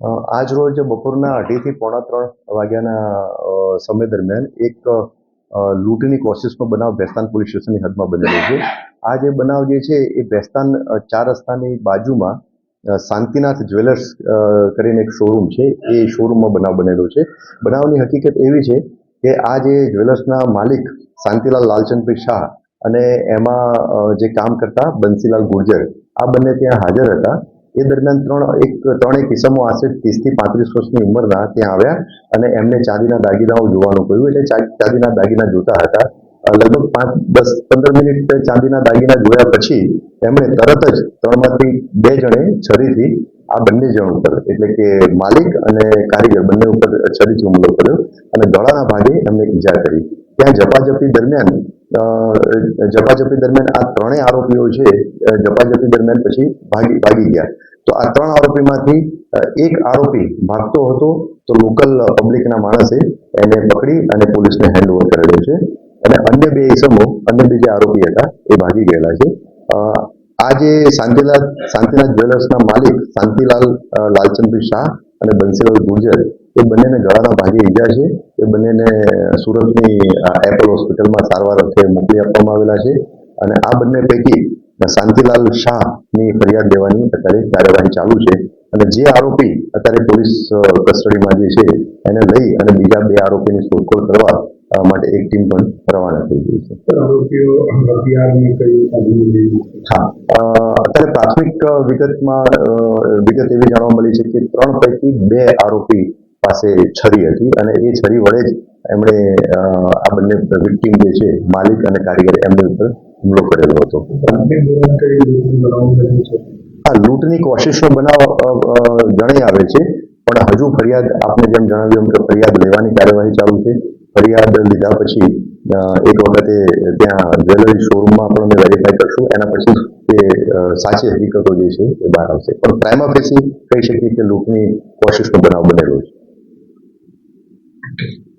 આજ રોજ બપોરના અઢીથી પોણા ત્રણ વાગ્યાના સમય દરમિયાન એક લૂંટની કોશિશનો બનાવ ભેસ્તાન પોલીસ સ્ટેશનની હદમાં બનેલો છે. આ જે બનાવ જે છે, એ ભેસ્તાન ચાર રસ્તાની બાજુમાં શાંતિનાથ જ્વેલર્સ કરીને એક શોરૂમ છે. એ શોરૂમમાં બનાવ બનેલો છે. બનાવની હકીકત એવી છે કે આ જે જ્વેલર્સના માલિક શાંતિલાલ લાલચંદભાઈ શાહ અને એમાં જે કામ કરતા બંસીલાલ ગુર્જર, આ બંને ત્યાં હાજર હતા. એ દરમિયાન ત્રણ, એક ત્રણેક કિસ્સામાં આશરે ત્રીસથી પાંત્રીસ વર્ષની ઉંમરના ત્યાં આવ્યા અને એમને ચાંદીના દાગીનાઓ જોવાનું કહ્યું. એટલે ચાંદીના દાગીના જોતા હતા. લગભગ પાંચ, દસ, પંદર મિનિટ ચાંદીના દાગીના જોયા પછી એમણે તરત જ ત્રણમાંથી બે જણે છરીથી આ બંને જણ ઉપર, એટલે કે માલિક અને કારીગર, બંને ઉપર છરીથી હુમલો કર્યો અને ગળાના ભાગે એમને ઈજા કરી. ત્યાં જપાજપી દરમિયાન ઝપાઝપી દરમિયાન આ ત્રણેય આરોપીઓ છે ઝપાઝપી દરમિયાન પછી ભાગી ભાગી ગયા. તો આ ત્રણ આરોપીમાંથી એક આરોપી ભાગતો હતો, તો લોકલ પબ્લિકના માણસે એને પકડી અને પોલીસને હેન્ડઓવર કરેલો છે. અને અન્ય બે ઇસમો અન્ય બે જે આરોપી હતા, એ ભાગી ગયેલા છે. આ જે શાંતિલાલ શાંતિલાલ જ્વેલર્સના માલિક શાંતિલાલ લાલચંદ્ર શાહ અને બંસીલાલ ગુર્જર એ બંનેને ગળાના ભાગે ઈજા છે. એ બંનેને સુરતની એપલ હોસ્પિટલમાં સારવાર અર્થે મોકલી આપવામાં આવેલા છે અને આ બંને પૈકી શાંતિલાલ શાહની ફરિયાદ લેવાની અત્યારે કાર્યવાહી ચાલુ છે. અને જે આરોપી અત્યારે પોલીસ કસ્ટડીમાં જે છે એને લઈ અને બીજા બે આરોપીની શોધખોળ કરવા માટે એક ટીમ પણ રવાના થઈ ગઈ છે. હા. અત્યારે પ્રાથમિક વિગતમાં વિગત એવી જાણવા મળી છે કે ત્રણ પૈકી બે આરોપી પાસે છરી હતી અને એ છરી વડે જ એમણે આ બંને વિક્ટીમ જે છે, માલિક અને કારીગર એમની ઉપર હુમલો કરેલો હતો. આ લૂંટની કોશિશનો બનાવ જણાઈ આવે છે, પણ હજુ ફરિયાદ, આપને જેમ જણાવ્યું એમ કે ફરિયાદ લેવાની કાર્યવાહી ચાલુ છે. ફરિયાદ લીધા પછી એક વખતે ત્યાં જ્વેલરી શોરૂમમાં પણ અમે વેરીફાઈ કરશું, એના પછી એ સાચી હકીકતો જે છે એ બહાર આવશે. પણ પ્રાઇમા ફેસી કહી શકીએ કે લૂંટની કોશિશનો બનાવ બનેલો છે. perspective.